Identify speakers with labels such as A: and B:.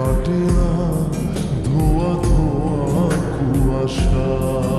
A: কাটে না ধোয়া ধোয়া কুয়াশা।